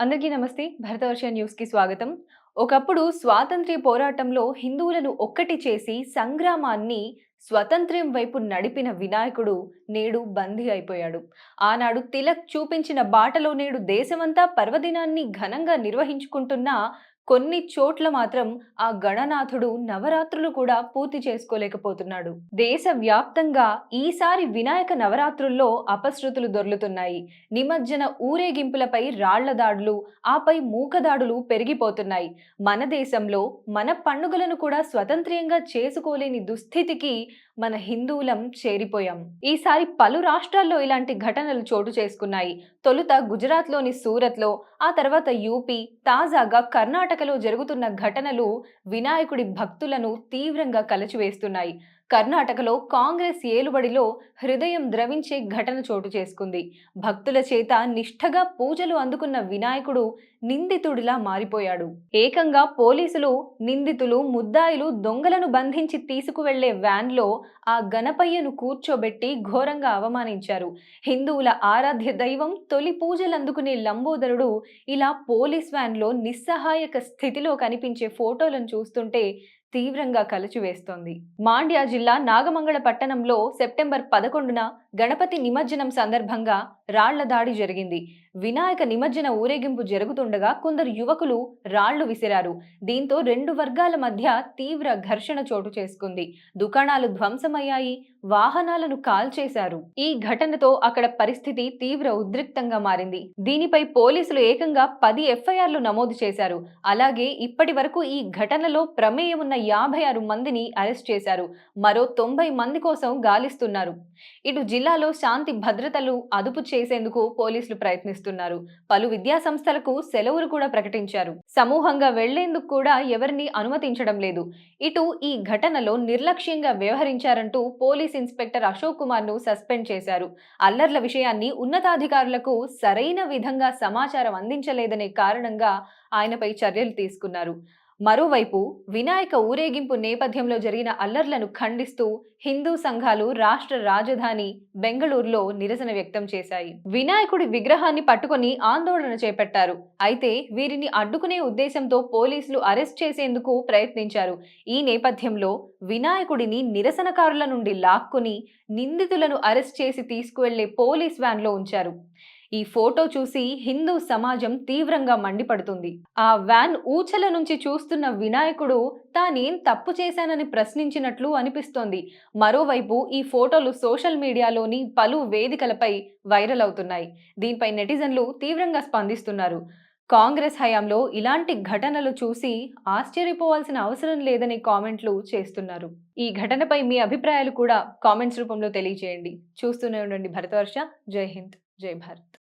అందరికీ నమస్తే. భరతవర్ష న్యూస్కి స్వాగతం. ఒకప్పుడు స్వాతంత్ర్య పోరాటంలో హిందువులను ఒక్కటి చేసి సంగ్రామాన్ని స్వతంత్ర్యం వైపు నడిపిన వినాయకుడు నేడు బందీ అయిపోయాడు. ఆనాడు తిలక్ చూపించిన బాటలో నేడు దేశమంతా పర్వదినాన్ని ఘనంగా నిర్వహించుకుంటున్న కొన్ని చోట్ల మాత్రం ఆ గణనాథుడు నవరాత్రులు కూడా పూర్తి చేసుకోలేకపోతున్నాడు. దేశవ్యాప్తంగా ఈసారి వినాయక నవరాత్రుల్లో అపశృతులు దొర్లుతున్నాయి. నిమజ్జన ఊరేగింపులపై రాళ్ళ దాడులు ఆపై మూకదాడులు పెరిగిపోతున్నాయి. మన దేశంలో మన పండుగలను కూడా స్వతంత్ర్యంగా చేసుకోలేని దుస్థితికి మన హిందువులం చేరిపోయాం. ఈసారి పలు రాష్ట్రాల్లో ఇలాంటి ఘటనలు చోటు చేసుకున్నాయి. తొలుత గుజరాత్లోని సూరత్లో ఆ తర్వాత యూపీ తాజాగా కర్ణాటక కర్ణాటకలో జరుగుతున్న ఘటనలు వినాయకుడి భక్తులను తీవ్రంగా కలచివేస్తున్నాయి. కర్ణాటకలో కాంగ్రెస్ ఏలుబడిలో హృదయం ద్రవించే ఘటన చోటు చేసుకుంది. భక్తుల చేత నిష్ఠగా పూజలు అందుకున్న వినాయకుడు నిందితుడిలా మారిపోయాడు. ఏకంగా పోలీసులు నిందితులు ముద్దాయిలు దొంగలను బంధించి తీసుకువెళ్ళే వ్యాన్లో ఆ గణపయ్యను కూర్చోబెట్టి ఘోరంగా అవమానించారు. హిందువుల ఆరాధ్య దైవం తొలి పూజలు అందుకునే లంబోదరుడు ఇలా పోలీస్ వ్యాన్లో నిస్సహాయక స్థితిలో కనిపించే ఫోటోలను చూస్తుంటే తీవ్రంగా కలచివేస్తోంది. మాండ్యా జిల్లా నాగమంగళ పట్టణంలో సెప్టెంబర్ పదకొండున గణపతి నిమజ్జనం సందర్భంగా రాళ్ళ దాడి జరిగింది. వినాయక నిమజ్జన ఊరేగింపు జరుగుతుండగా కొందరు యువకులు రాళ్ళు విసిరారు. దీంతో రెండు వర్గాల మధ్య తీవ్ర ఘర్షణ చోటు చేసుకుంది. దుకాణాలు ధ్వంసమయ్యాయి. వాహనాలను కాల్చేశారు. ఈ ఘటనతో అక్కడ పరిస్థితి తీవ్ర ఉద్రిక్తంగా మారింది. దీనిపై పోలీసులు ఏకంగా పది ఎఫ్ఐఆర్లు నమోదు చేశారు. అలాగే ఇప్పటి వరకు ఈ ఘటనలో ప్రమేయం ఉన్న యాభై ఆరు మందిని అరెస్ట్ చేశారు. మరో తొంభై మంది కోసం గాలిస్తున్నారు. ఇటు జిల్లాలో శాంతి భద్రతలు అదుపు చేసేందుకు పోలీసులు ప్రయత్నిస్తున్నారు. పలు విద్యా సంస్థలకు సెలవులు కూడా ప్రకటించారు. సమూహంగా వెళ్ళేందుకు కూడా ఎవరిని అనుమతించడం లేదు. ఇటు ఈ ఘటనలో నిర్లక్ష్యంగా వ్యవహరించారంటూ పోలీస్ ఇన్స్పెక్టర్ అశోక్ కుమార్ను సస్పెండ్ చేశారు. అల్లర్ల విషయాన్ని ఉన్నతాధికారులకు సరైన విధంగా సమాచారం అందించలేదనే కారణంగా ఆయనపై చర్యలు తీసుకున్నారు. మరోవైపు వినాయక ఊరేగింపు నేపథ్యంలో జరిగిన అల్లర్లను ఖండిస్తూ హిందూ సంఘాలు రాష్ట్ర రాజధాని బెంగళూరులో నిరసన వ్యక్తం చేశాయి. వినాయకుడి విగ్రహాన్ని పట్టుకొని ఆందోళన చేపట్టారు. అయితే వీరిని అడ్డుకునే ఉద్దేశంతో పోలీసులు అరెస్ట్ చేసేందుకు ప్రయత్నించారు. ఈ నేపథ్యంలో వినాయకుడిని నిరసనకారుల నుండి లాక్కుని నిందితులను అరెస్ట్ చేసి తీసుకువెళ్ళే పోలీస్ వ్యాన్లో ఉంచారు. ఈ ఫోటో చూసి హిందూ సమాజం తీవ్రంగా మండిపడుతుంది. ఆ వ్యాన్ ఊచల నుంచి చూస్తున్న వినాయకుడు తానేం తప్పు చేశానని ప్రశ్నించినట్లు అనిపిస్తోంది. మరోవైపు ఈ ఫోటోలు సోషల్ మీడియాలోని పలు వేదికలపై వైరల్ అవుతున్నాయి. దీనిపై నెటిజన్లు తీవ్రంగా స్పందిస్తున్నారు. కాంగ్రెస్ హయాంలో ఇలాంటి ఘటనలు చూసి ఆశ్చర్యపోవాల్సిన అవసరం లేదని కామెంట్లు చేస్తున్నారు. ఈ ఘటనపై మీ అభిప్రాయాలు కూడా కామెంట్స్ రూపంలో తెలియజేయండి. చూస్తూనే ఉండండి భరతవర్ష. జై హింద్. जय भारत।